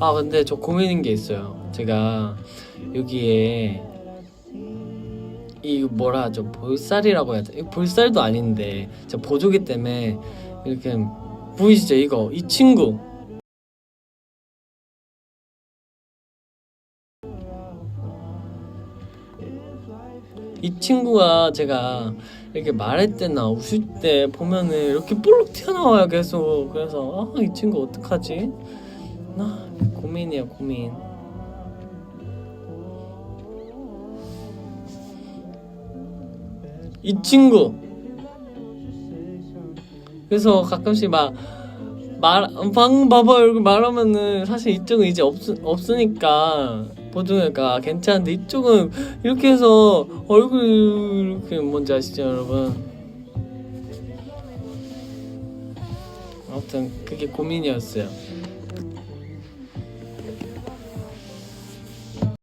아 근데 저 고민인 게 있어요. 제가 여기에 이 뭐라 하죠 볼살이라고 해야 돼? 이 볼살도 아닌데 저 보조기 때문에 이렇게 보이시죠 이거 이 친구 이 친구가 제가 이렇게 말할 때나 웃을 때 보면은 이렇게 볼록 튀어나와요 계속 그래서 아 이 친구 어떡하지? 아 고민이야 고민. 이 친구. 그래서 가끔씩 막 말 방 봐봐 이렇게 말하면은 사실 이쪽은 이제 없 없으니까 보증니까 괜찮은데 이쪽은 이렇게 해서 얼굴 이렇게 뭔지 아시죠 여러분? 아무튼 그게 고민이었어요